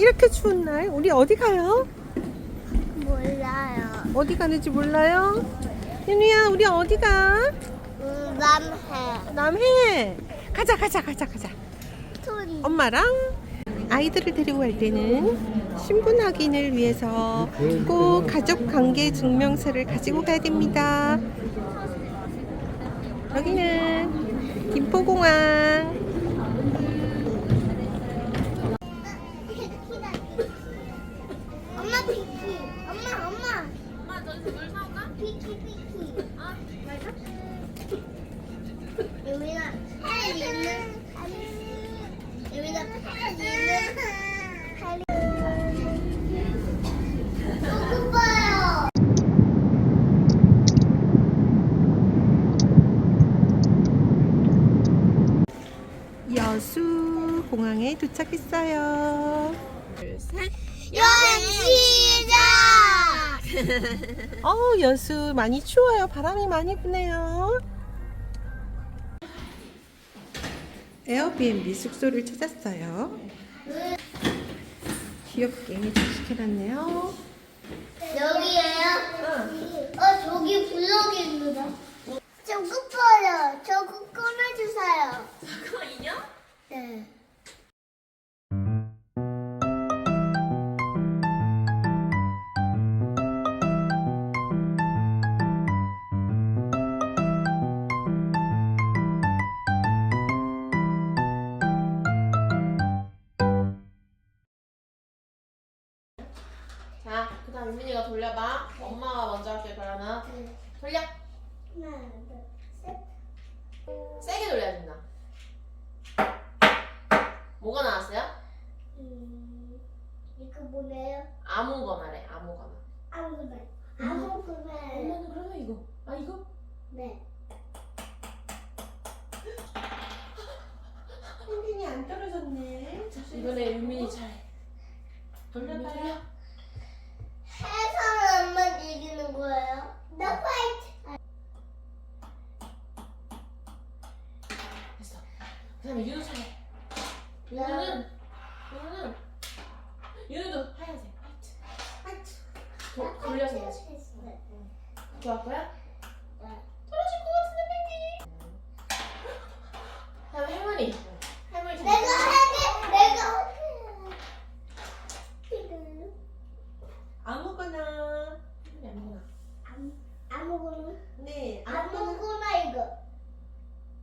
이렇게 추운 날 우리 어디 가요? 몰라요. 어디 가는지 몰라요? 윤우야 우리 어디 가? 음, 남해. 남해 가자 가자 가자 가자 손. 엄마랑 아이들을 데리고 갈 때는 신분 확인을 위해서 꼭 가족 관계 증명서를 가지고 가야 됩니다. 여기는 김포공항. 도착했어요. 둘, 셋. 여행 시작. 어, 여수 많이 추워요. 바람이 많이 부네요. 에어비앤비 숙소를 찾았어요. 귀엽게 장식해놨네요. 여기에요? 어, 저기 블럭이 있는데. 저 끝봐요. 저거 꺼내주세요. 그거 인형? 네. 돌려봐. 엄마가 먼저 할게, 그러면. 돌려. 하나, 둘, 셋. 세게 돌려야 된다. 뭐가 나왔어요? 음, 이거 뭐네요? 아무거나래, 아무거나. 아무거나. 아무거나. 엄마는 그러면 이거. 아, 이거? 네. 펭귄이 안 떨어졌네. 이번에 유민이 잘해. 돌려, 돌려. 해서만 이기는 거예요? 나 파이트. 됐어. 그 다음에 윤우 차례. 윤우는, 윤우는, 윤우도 하얀색, 화이트. 화이트. 도, 돌려서 해야지. 네. 좋아할 거야? 네. 떨어질 것 같은데, 펭귄. 다음에 할머니. 할머니 차례. 내가 할게. 내가 할게. 이거. 아무거나. 할머니 아무거나. 아무- 아무거나. 네, 아무거나 이거.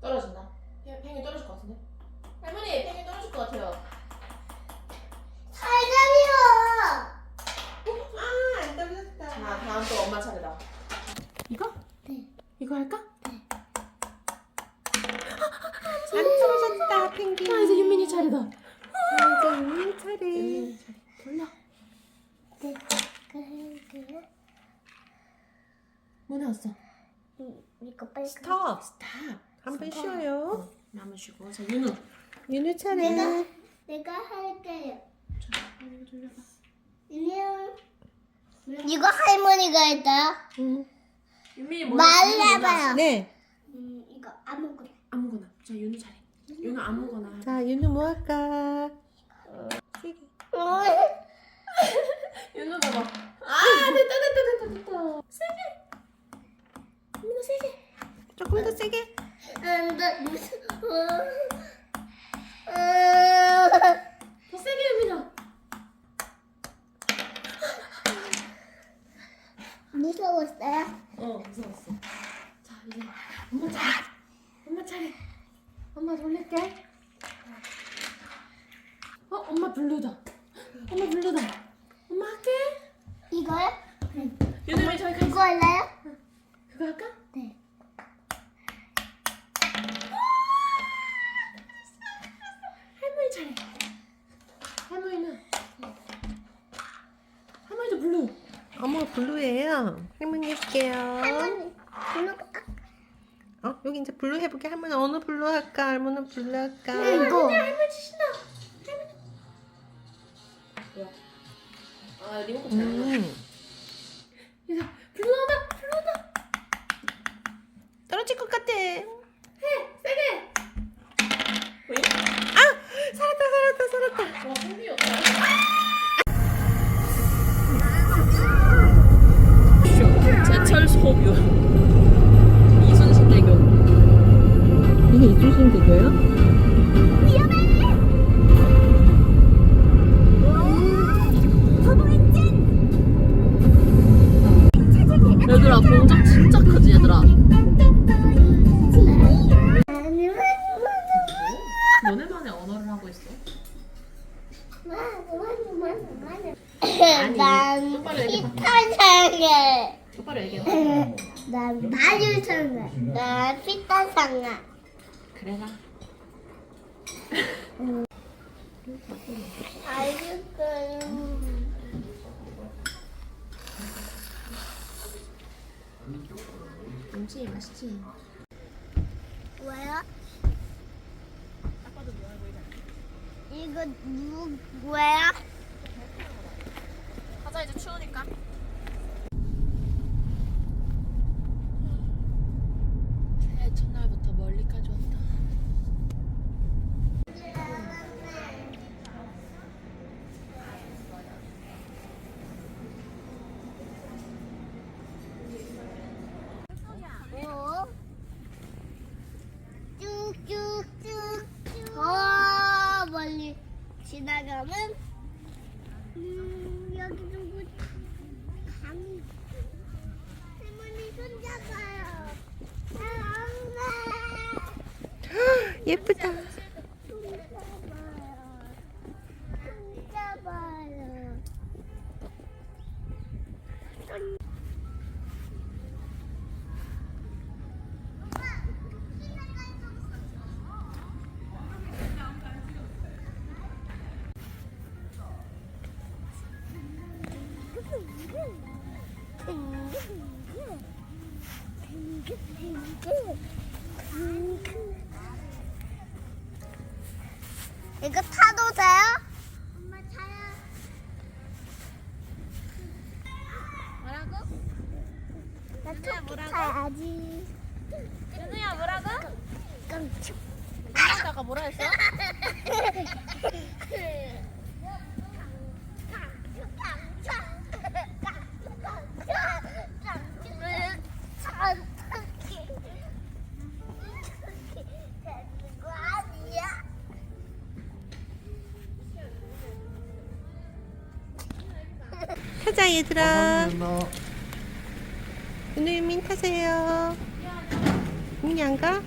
떨어진다. 펭- 펭귄 떨어질 것 같은데? 할머니, 펭귄 떨어질 것 같아요. 살짝이요. 아, 안 떨어졌다. 자, 다음 또 엄마 차례다. 이거? 네. 이거 할까? 안 떨어졌다, 펭귄. 아, 이제 윤민이 차례다. 자, 이제 윤민 차례. 윤민이 차례. 돌려. 네. 그, 그. 뭐 나왔어? 음, 이거 빨리. 스톱. 스탑. 한번 스톱. 쉬어요. 어, 한번 쉬고. 자, 윤우. 윤우 차례. 내가 내가 할게요. 자, 이거 돌려봐. 안녕. 이거 할머니가 했어요? 응. 윤민이 뭐 말해봐요. 네. 음, 이거 아무거나. 자, 윤우 차례. 윤우 아무거나. 자, 윤우 뭐 할까? 세게. 윤우 봐봐. 아, 됐다, 됐다, 됐다, 됐다. 세게. 윤우 세게. 조금 더 세게. 안 돼. 무슨? 더 세게, 윤민아. 무서웠어요? 어, 무서웠어. 자, 이제 엄마 차례. 엄마 차례. 엄마 돌릴게. 어, 엄마 블루다. 엄마 블루다. 엄마 할게. 이거요? 왜 저기 가 이거 할래요? 그거 할까? 네. 할머니 차례. 할머니는 할머니도 블루. 어머, 블루예요. 할머니 해볼게요. 할머니. 이거 어, 여기 이제 블루 해볼게. 할머니 어느 블루 할까? 할머니 블루 할까? 이거. 할머니 신나. 할머니. 아 리모컨 잘 난 피타상아. 그래라. 알겠어요. 음식 맛있지? 뭐야? 이거 누 뭐야? 토끼 타야지. 윤우야 뭐라고? 깜짝. 엄마가 뭐라 했어? 타자 얘들아. 은우유민 타세요. 은이 안 가?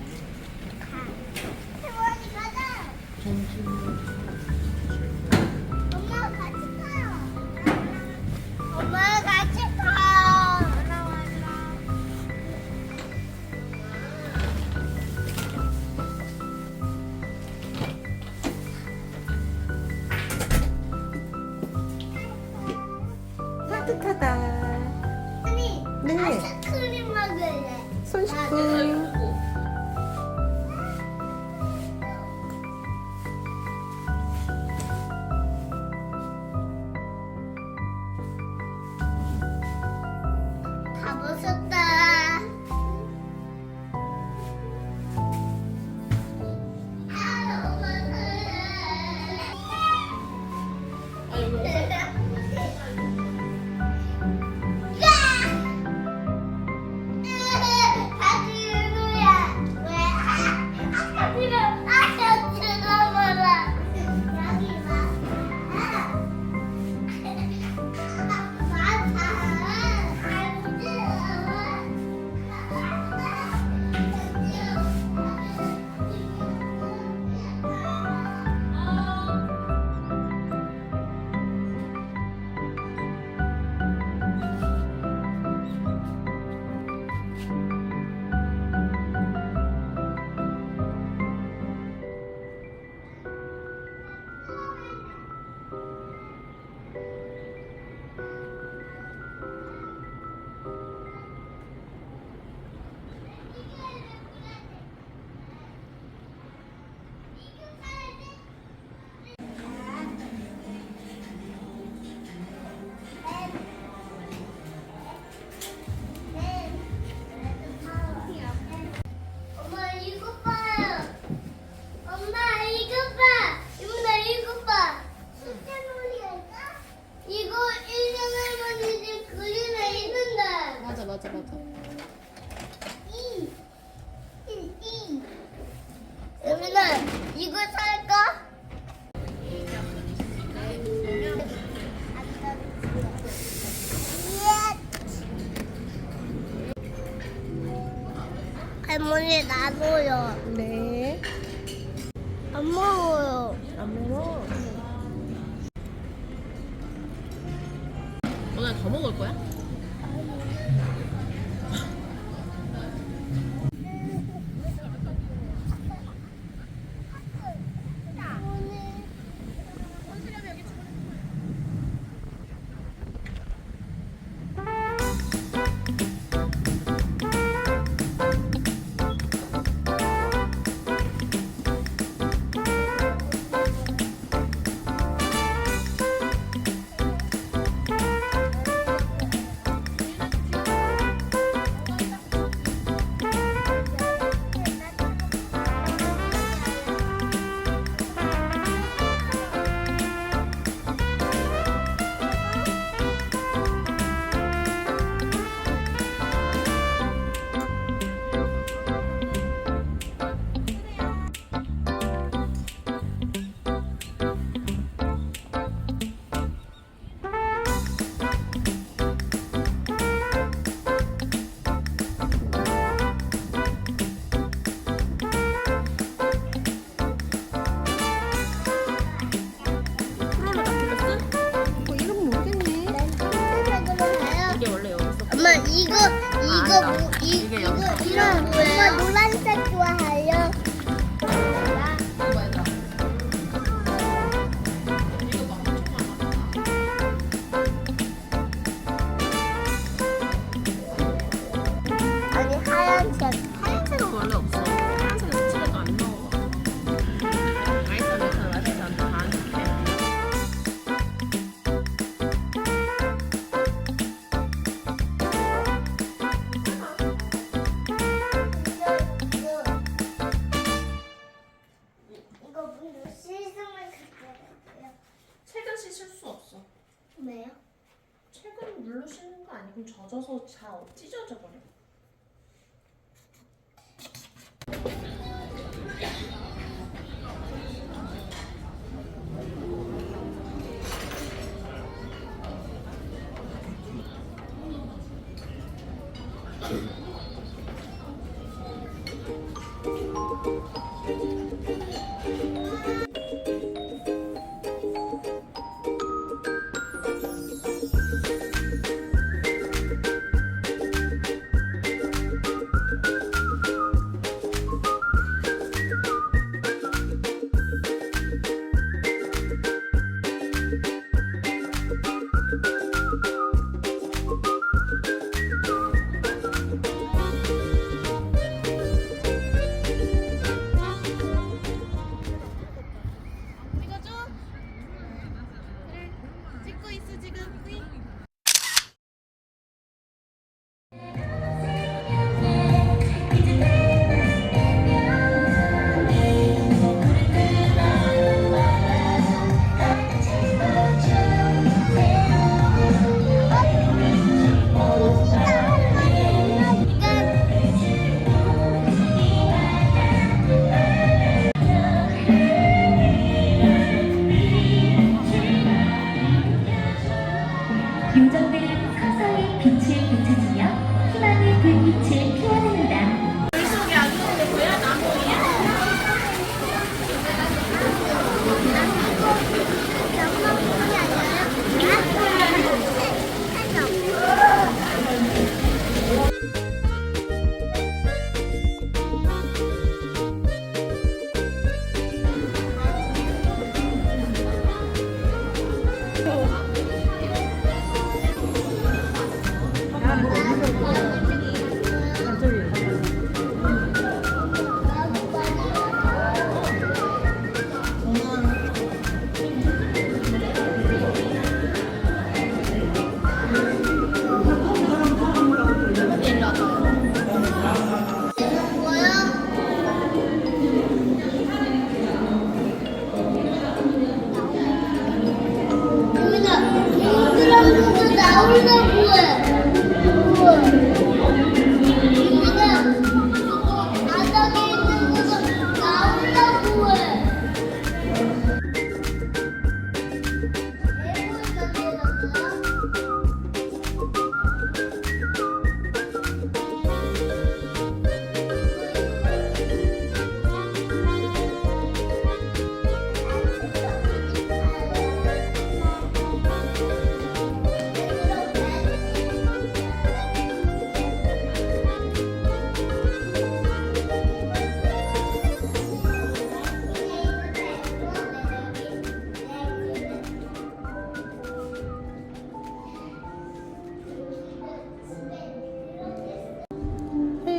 맞아 맞아 맞아. 이. 이. 이. 여민아 이거 살까? 할머니 나눠요. 네. 안 먹어요. 안 매워. 오늘 더 먹을 거야? 하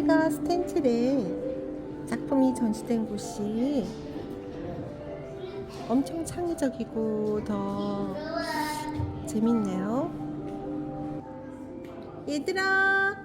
여기가 스탠트래. 작품이 전시된 곳이 엄청 창의적이고 더 재밌네요. 얘들아,